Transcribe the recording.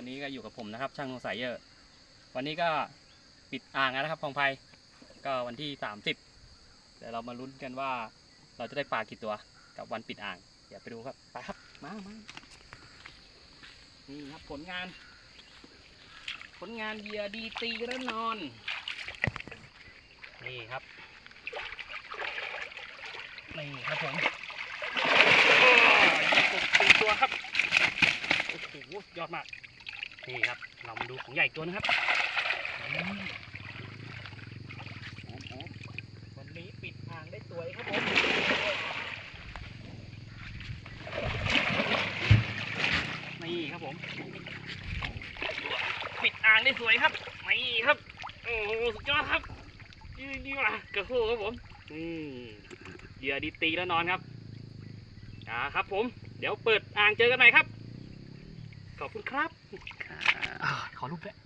วันนี้ก็อยู่กับผมนะครับ ช่างโนสายเยอะ วันนี้ก็ปิดอ่างแล้วนะครับพองไพก็วันที่สามสิบเดี๋ยวเรามาลุ้นกันว่า เราจะได้ปลากี่ตัวกับวันปิดอ่างเดี๋ยวไปดูครับไปครับมามานี่ครับผลงาน ผลงานเหยื่อดีตีและนอน นี่ครับนี่ครับผมยี่สิบสี่ตัวครับโอ้โหยอดมาก นี่ครับ เรามาดูของใหญ่ตัวนะครับมันนี้ปิดอ่างได้สวยครับผมนี่ครับผมปิดอ่างได้สวยครับนี่ครับโอ้โหสุดยอดครับยืดดีว่ะกระโหครับผมนี่เหยื่อดีตีแล้วนอนครับอ่าครับผม เดี๋ยวเปิดอ่างเจอกันใหม่ครับ ขอบคุณครับอาขอรูปด้วย